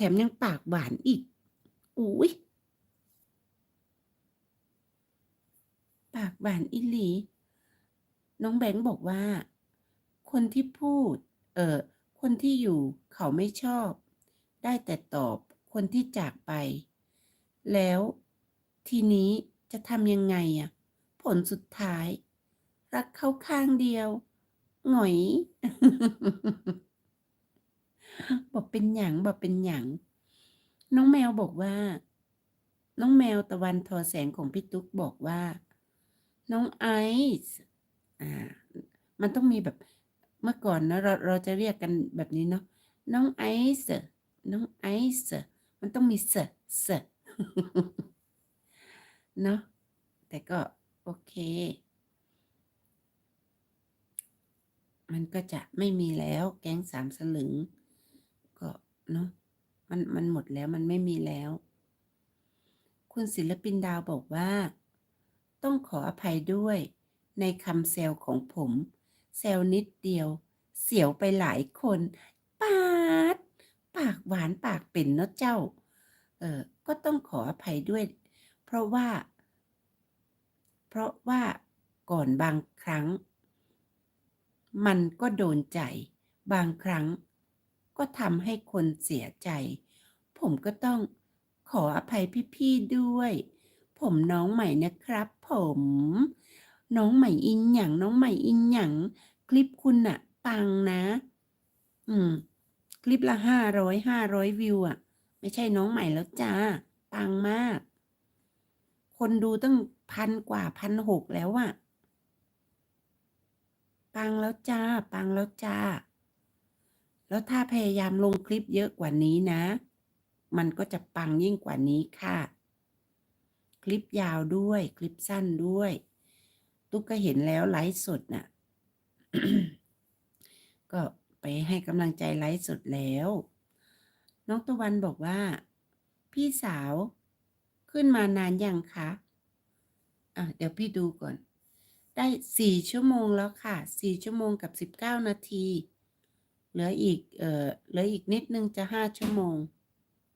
แถมยังปากหวานอีก อุ้ยปากหวานอีลี น้องแบงค์บอกว่า คนที่พูด เออคนที่อยู่เขาไม่ชอบ ได้แต่ตอบคนที่จากไป แล้วทีนี้จะทำยังไงอะผลสุดท้าย รักเขาข้างเดียว หงอย บอกเป็นหยังบอกเป็นหยังน้องแมวบอกว่า น้องแมวตะวันทอแสงของพี่ตุ๊กบอกว่า น้องไอซ์อ่า มันต้องมีแบบเมื่อก่อนนะเราเราจะเรียกกันแบบนี้เนาะน้องไอซ์น้องไอซ์มันต้องมีเสเสเนาะแต่ก็โอเค มันก็จะไม่มีแล้วแก๊งสามสลึง เนาะมันมันหมดแล้วมันไม่มีแล้ว คุณศิลปินดาวบอกว่า ต้องขออภัยด้วยในคำแซวของผม แซวนิดเดียว เสียวไปหลายคนปาด ปากหวานปากเป็นเนาะเจ้า เออก็ต้องขออภัยด้วย เพราะว่า เพราะว่าก่อนบางครั้ง มันก็โดนใจ บางครั้ง ก็ทำให้คนเสียใจ ผมก็ต้องขออภัยพี่ๆด้วย ผมน้องใหม่นะครับ ผม น้องใหม่อินหยังน้องใหม่อินหยังคลิปคุณน่ะปังนะ อืม คลิปละห้าร้อยห้าร้อยวิวอะไม่ใช่น้องใหม่แล้วจ้า ปังมาก คนดูตั้งพันกว่าพันหกแล้วอะปังแล้วจ้า ปังแล้วจ้า แล้วถ้าพยายามลงคลิปเยอะกว่านี้นะ มันก็จะปังยิ่งกว่านี้ค่ะ คลิปยาวด้วยคลิปสั้นด้วย ตุ๊กก็เห็นแล้วไลฟ์สดน่ะ ก็ไปให้กำลังใจไลฟ์สดแล้ว น้องตะวันบอกว่า พี่สาวขึ้นมานานยังคะอะเดี๋ยวพี่ดูก่อน ได้สี่ชั่วโมงแล้วค่ะสี่ชั่วโมงกับสิบเก้านาที เหลืออีก เออเหลืออีกนิดนึงจะห้าชั่วโมง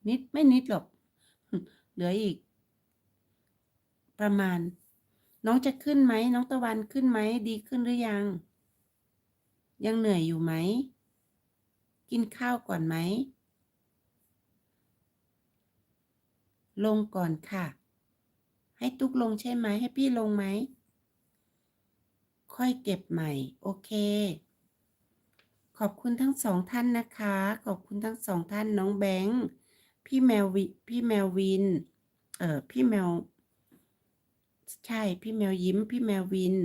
นิดไม่นิดหรอก เหลืออีก ประมาณ น้องจะขึ้นไหม น้องตะวันขึ้นไหม ดีขึ้นหรือยัง ยังเหนื่อยอยู่ไหม กินข้าวก่อนไหม ลงก่อนค่ะ ให้ตุ๊กลงใช่ไหม ให้พี่ลงไหม ค่อยเก็บใหม่ โอเค อบคุณทั้งสองท่านนะคะ ขอบคุณทั้งสองท่านน้องแบงค์พี่แมววิพี่แมววิน เออพี่แมว ใช่พี่แมวยิ้ม พี่แมววิน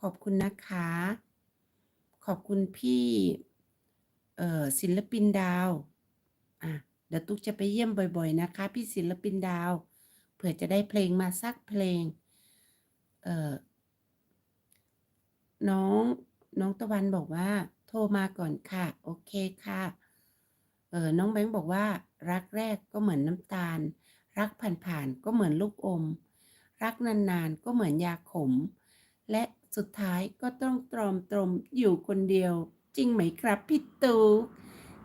ขอบคุณนะคะ ขอบคุณพี่เออศิลปินดาวอะเดี๋ยวตุ๊กจะไปเยี่ยมบ่อย ๆ นะคะ พี่ศิลปินดาว เผื่อจะได้เพลงมาสักเพลง เออน้องน้องตะวันบอกว่า รมาก่อนค่ะ โอเคค่ะ เออน้องแบงค์บอกว่า รักแรกก็เหมือนน้ำตาล รักผ่านๆก็เหมือนลูกอม รักนานๆก็เหมือนยาขม และสุดท้ายก็ต้องตรอมตรมอยู่คนเดียว จริงไหมครับพี่ตู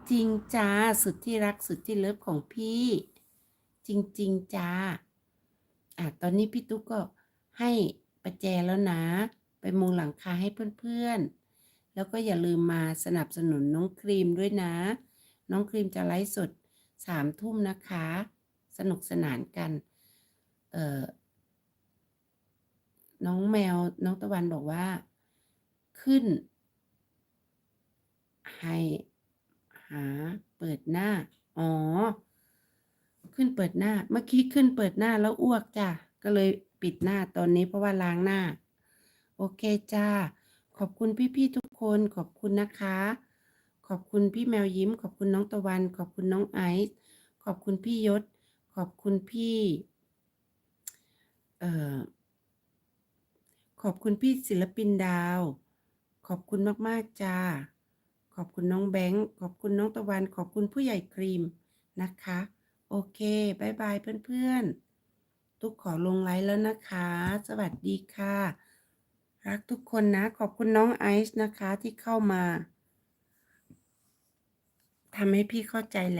จริงจ้าสุดที่รักสุดที่เลิฟของพี่ จริงๆจ้าอะตอนนี้พี่ตุ๊กก็ให้ประแจแล้วนะ ไปมุงหลังคาให้เพื่อนๆ แล้วก็อย่าลืมมาสนับสนุนน้องครีมด้วยนะ น้องครีมจะไลฟ์สดสามทุ่มนะคะ สนุกสนานกันเอ่อน้องแมวน้องตะวันบอกว่า ขึ้น ให้หาเปิดหน้า อ๋อ ขึ้นเปิดหน้า เมื่อกี้ขึ้นเปิดหน้าแล้วอ้วกจ้ะ ก็เลยปิดหน้าตอนนี้เพราะว่าล้างหน้า โอเคจ้า ขอบคุณพี่ๆทุกคนขอบคุณนะคะ ขอบคุณพี่แมวยิ้ม ขอบคุณน้องตะวัน ขอบคุณน้องไอซ์ขอบคุณพี่ยศ ขอบคุณพี่เอ่อขอบคุณพี่ศิลปินดาว ขอบคุณมากๆจ้าขอบคุณน้องแบงค์ขอบคุณน้องตะวัน ขอบคุณผู้ใหญ่ครีมนะคะ โอเคบายบายเพื่อนๆ ทุกขอลงไลน์แล้วนะคะ สวัสดีค่ะ รักทุกคนนะ ขอบคุณน้องไอซ์นะคะที่เข้ามาทำให้พี่เข้าใจแล้ว